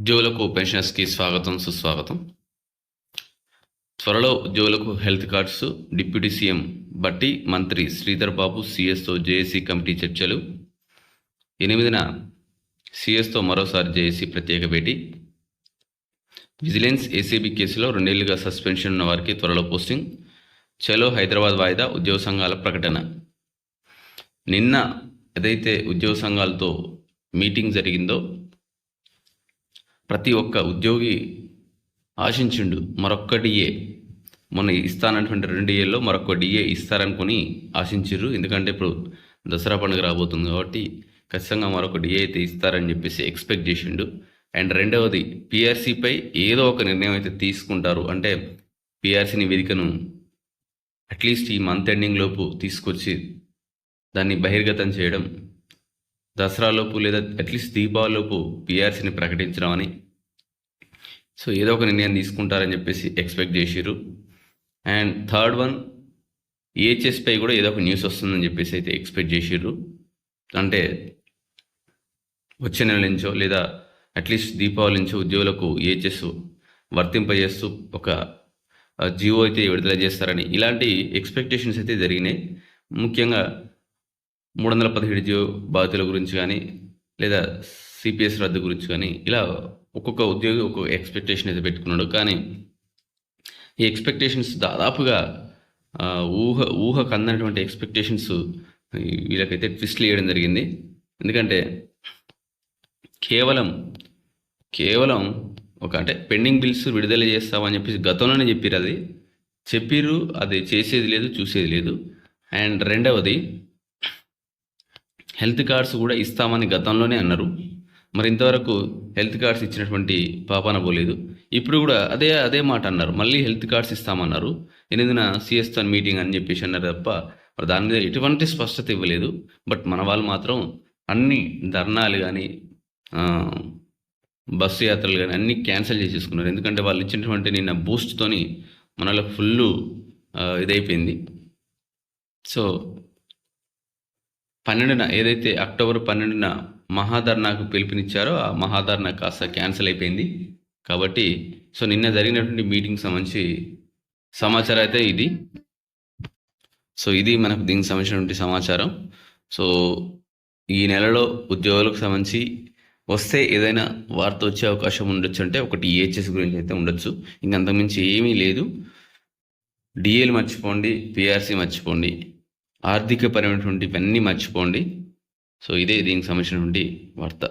ఉద్యోగులకు పెన్షనర్స్కి స్వాగతం సుస్వాగతం. త్వరలో ఉద్యోగులకు health cards deputy CM Bhatti మంత్రి శ్రీధర్ బాబు సిఎస్తో జేఏసీ కమిటీ చర్చలు. ఎనిమిదిన సిఎస్తో మరోసారి జేఏసీ ప్రత్యేక భేటీ. విజిలెన్స్ ఏసీబీ కేసులో రెండేళ్ళుగా సస్పెన్షన్ ఉన్న వారికి త్వరలో పోస్టింగ్. చలో హైదరాబాద్ వాయిదా ఉద్యోగ సంఘాల ప్రకటన. నిన్న ఏదైతే ఉద్యోగ సంఘాలతో మీటింగ్ జరిగిందో ప్రతి ఒక్క ఉద్యోగి ఆశించిండు మరొక్క డిఏ మొన్న ఇస్తానటువంటి రెండు ఏళ్ళలో మరొక డిఏ ఇస్తారనుకొని ఆశించారు ఎందుకంటే ఇప్పుడు దసరా పండుగ రాబోతుంది కాబట్టి ఖచ్చితంగా మరొక డిఏ అయితే ఇస్తారని చెప్పేసి ఎక్స్పెక్ట్ చేసిండు. అండ్ రెండవది పిఆర్సీపై ఏదో ఒక నిర్ణయం అయితే తీసుకుంటారు. అంటే పిఆర్సీ నివేదికను అట్లీస్ట్ ఈ మంత్ ఎండింగ్ లోపు తీసుకొచ్చి దాన్ని బహిర్గతం చేయడం దసరాలోపు లేదా అట్లీస్ట్ దీపావళిలోపు పిఆర్సీని ప్రకటించడం అని సో ఏదో ఒక నిర్ణయం తీసుకుంటారని చెప్పేసి ఎక్స్పెక్ట్ చేసిర్రు. అండ్ థర్డ్ వన్ ఏహెచ్ఎస్పై కూడా ఏదో ఒక న్యూస్ వస్తుందని చెప్పేసి అయితే ఎక్స్పెక్ట్ చేసిర్రు. అంటే వచ్చే నెల నుంచో లేదా అట్లీస్ట్ దీపావళి నుంచో ఉద్యోగులకు ఏహెచ్ఎస్ వర్తింపజేస్తూ ఒక జియో అయితే విడుదల చేస్తారని ఇలాంటి ఎక్స్పెక్టేషన్స్ అయితే జరిగినాయి. ముఖ్యంగా మూడు వందల పదిహేడు జియో బాధితుల గురించి కానీ లేదా సిపిఎస్ రద్దు గురించి కానీ ఇలా ఒక్కొక్క ఉద్యోగి ఒక్కొక్క ఎక్స్పెక్టేషన్ అయితే పెట్టుకున్నాడు. కానీ ఈ ఎక్స్పెక్టేషన్స్ దాదాపుగా ఊహ ఊహకు అందనటువంటి ఎక్స్పెక్టేషన్స్ వీళ్ళకైతే ట్విస్ట్లు వేయడం జరిగింది. ఎందుకంటే కేవలం కేవలం ఒక అంటే పెండింగ్ బిల్స్ విడుదల చేస్తామని చెప్పేసి గతంలోనే చెప్పారు అది. చెప్పిర్రు అది చేసేది లేదు చూసేది లేదు. అండ్ రెండవది హెల్త్ కార్డ్స్ కూడా ఇస్తామని గతంలోనే అన్నారు. మరి ఇంతవరకు హెల్త్ కార్డ్స్ ఇచ్చినటువంటి పాపాన పోలేదు. ఇప్పుడు కూడా అదే అదే మాట అన్నారు. మళ్ళీ హెల్త్ కార్డ్స్ ఇస్తామన్నారు. ఎనిమిదిన సిఎస్తో మీటింగ్ అని చెప్పేసి అన్నారు తప్ప మరి దాని మీద ఎటువంటి స్పష్టత ఇవ్వలేదు. బట్ మన వాళ్ళు మాత్రం అన్ని ధర్నాలు కానీ బస్సు యాత్రలు కానీ అన్నీ క్యాన్సిల్ చేసేసుకున్నారు. ఎందుకంటే వాళ్ళు ఇచ్చినటువంటి నిన్న బూస్ట్తోని మనలో ఫుల్ ఇదైపోయింది. సో పన్నెండున ఏదైతే అక్టోబర్ పన్నెండున మహాధర్నాకు పిలుపునిచ్చారో ఆ మహాధర్నా కాస్త క్యాన్సిల్ అయిపోయింది. కాబట్టి సో నిన్న జరిగినటువంటి మీటింగ్ సంబంధించి సమాచారం అయితే ఇది. సో ఇది మనకు దీనికి సంబంధించినటువంటి సమాచారం. సో ఈ నెలలో ఉద్యోగులకు సంబంధించి వస్తే ఏదైనా వార్త వచ్చే అవకాశం ఉండొచ్చు అంటే ఒకటి ఈహెచ్ఎస్ గురించి అయితే ఉండొచ్చు. ఇంక అంతకుమించి ఏమీ లేదు. డిఏలు మర్చిపోండి పిఆర్సీ మర్చిపోండి. ఆర్థిక పరమైనటువంటి మర్చిపోండి. సో ఇదే దీనికి సంబంధించినటువంటి వార్త.